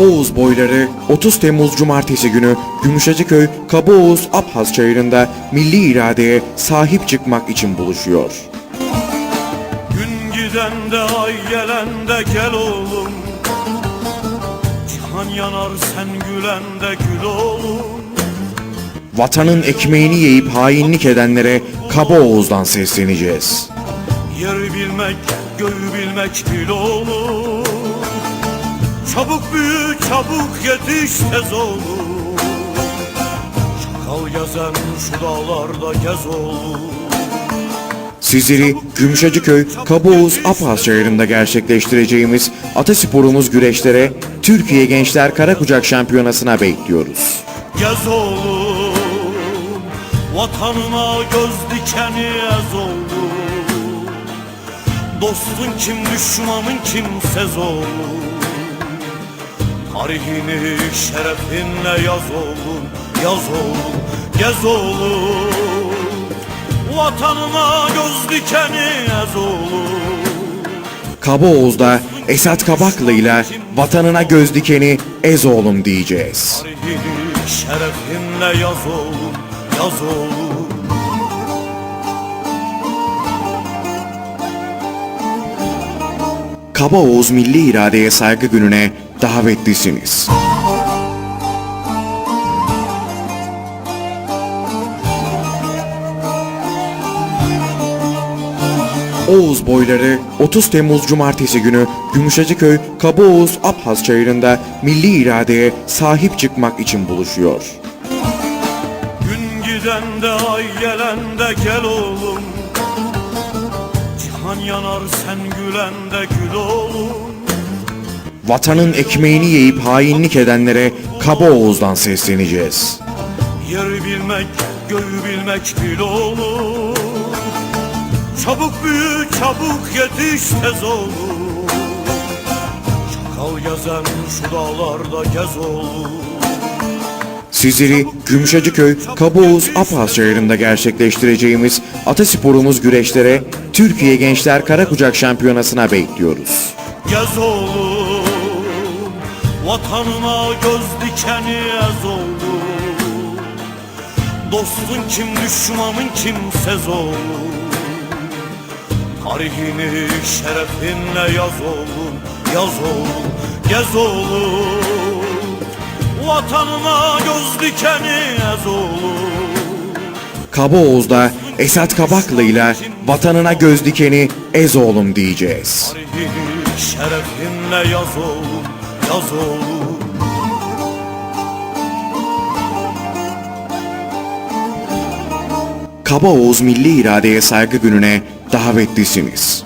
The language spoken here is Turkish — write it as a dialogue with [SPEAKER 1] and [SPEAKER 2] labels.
[SPEAKER 1] Oğuz boyları 30 Temmuz Cumartesi günü Gümüşhacıköy Kabaoğuz Abhaz Çayırı'nda milli iradeye sahip çıkmak için buluşuyor.
[SPEAKER 2] Gün giden de ay gelen de gel oğlum Cihan yanar sen gülen de gül oğlum
[SPEAKER 1] Vatanın ekmeğini yiyip hainlik edenlere Kabaoğuz'dan sesleneceğiz.
[SPEAKER 2] Yeri bilmek, göğü bilmek bil oğlum Çabuk büyü, çabuk yetiş tez oğlum Çakal gezen şu dağlarda gez oğlum
[SPEAKER 1] Sizleri Gümüşhacıköy Kabaoğuz Abhaz Çayırı'nda gerçekleştireceğimiz Atasporumuz güreşlere Türkiye Gençler Karakucak Şampiyonası'na bekliyoruz.
[SPEAKER 2] Gez oğlum Vatanına göz dikeni ez oğlum. Dostun kim düşmanın kimsez oğlum Tarihini şerefinle yaz oğlum Yaz oğlum Gez oğlum. Vatanına göz dikeni ez oğlum.
[SPEAKER 1] Kabaoğuz'da Esat Kabaklı ile vatanına göz dikeni Ezoğlum diyeceğiz.
[SPEAKER 2] Tarihini şerefinle yaz oğlum Yaz oğlum.
[SPEAKER 1] Kabaoğuz Milli İradeye Saygı Günü'ne davetlisiniz. Oğuz boyları 30 Temmuz Cumartesi günü Gümüşhacıköy Kabaoğuz Abhaz Çayırı'nda milli iradeye sahip çıkmak için buluşuyor.
[SPEAKER 2] Gün giden de ay gelen de gel oğlum Cihan yanar sen gülen de gül oğlum
[SPEAKER 1] Vatanın ekmeğini yiyip hainlik edenlere Kabaoğuz'dan sesleneceğiz.
[SPEAKER 2] Yeri bilmek, göğü bilmek bil oğlum Çabuk büyü, çabuk yetiş tez oğlum Çakal gezen şu dağlarda gez oğlum
[SPEAKER 1] Sizleri Gümüşhacıköy Kabaoğuz Abhaz Çayırı'nda gerçekleştireceğimiz Atasporumuz güreşlere Türkiye Gençler Karakucak Şampiyonası'na bekliyoruz.
[SPEAKER 2] Gez oğlum Vatanına göz dikeni ez oğlum Dostun kim düşmanın kimsez oğlum Tarihini şerefinle yaz oğlum Yaz oğlum Gez oğlum. Vatanına göz dikeni ez oğlum.
[SPEAKER 1] Kabaoğuz'da Esat Kabaklı ile vatanına göz dikeni Ezoğlum diyeceğiz.
[SPEAKER 2] Tarihini şerefinle yaz oğlum Yaz oğlum
[SPEAKER 1] Kabaoğuz Milli İradeye Saygı Günü'ne davetlisiniz.